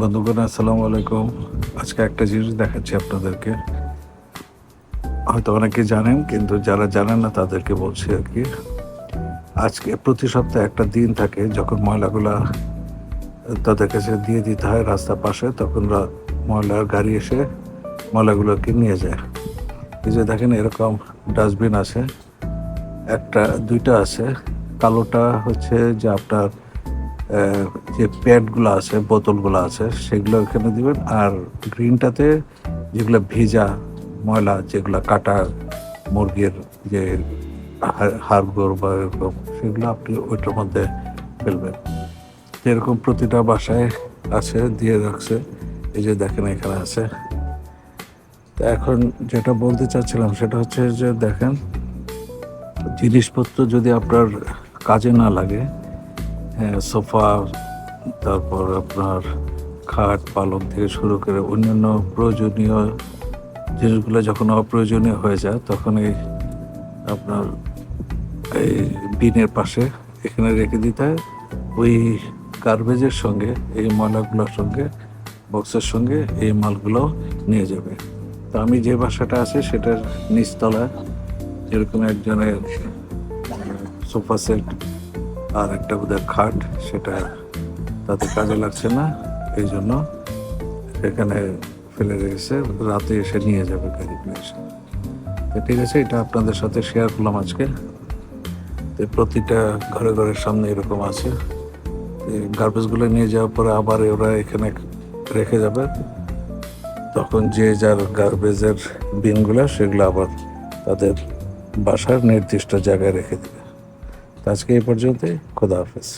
বন্ধুগণ, আসসালামু আলাইকুম। আজকে একটা জিনিস দেখাচ্ছি আপনাদেরকে। হয়তো অনেকে জানেন, কিন্তু যারা জানেন না, তাদেরকে বলছি আর কি। আজকে প্রতি সপ্তাহে একটা দিন থাকে, যখন ময়লাগুলা তাদের কাছে দিয়ে দিতে হয় রাস্তার পাশে, তখন ময়লার গাড়ি এসে ময়লাগুলোকে নিয়ে যায়। এই যে দেখেন, এরকম ডাস্টবিন আছে, একটা, দুইটা আছে। কালোটা হচ্ছে যে আপনার যে প্যাডগুলো আছে, বোতলগুলো আছে, সেগুলো এখানে দিবেন। আর গ্রিনটাতে যেগুলো ভেজা ময়লা, যেগুলো কাটা মুরগির যে হাড়গোড় বা এরকম, সেগুলো আপনি ওইটার মধ্যে ফেলবেন। যেরকম প্রতিটা বাসায় আছে, দিয়ে রাখছে। এই যে দেখেন এখানে আছে। তো এখন যেটা বলতে চাচ্ছিলাম, সেটা হচ্ছে যে দেখেন, জিনিসপত্র যদি আপনার কাজে না লাগে সোফা, তারপর আপনার খাট, পালং থেকে শুরু করে অন্যান্য প্রয়োজনীয় জিনিসগুলো যখন অপ্রয়োজনীয় হয়ে যায় তখন এই আপনার এই বিনের পাশে এখানে রেখে দিতে হয়। ওই গার্বেজের সঙ্গে, এই ময়লাগুলোর সঙ্গে বক্সের সঙ্গে এই মালগুলো নিয়ে যাবে। তো আমি যে বাসাটা আছে, সেটার নিচতলায় যেরকম একজনের সোফা সেট আর একটা বোধহয় খাট, সেটা তাতে কাজে লাগছে না, এই জন্য এখানে ফেলে রেখেছে। রাতে এসে নিয়ে যাবে গাড়িগুলো এসে তো ঠিক আছে, এটা আপনাদের সাথে শেয়ার করলাম আজকে। তো প্রতিটা ঘরে ঘরের সামনে এরকম আছে। গার্বেজগুলো নিয়ে যাওয়ার পরে আবার ওরা এখানে রেখে যাবে। তখন যে যার গার্বেজের বিনগুলো সেগুলো আবার তাদের বাসার নির্দিষ্ট জায়গায় রেখে দেবে। আজকে এই পর্যন্তই খোদা হাফেজ।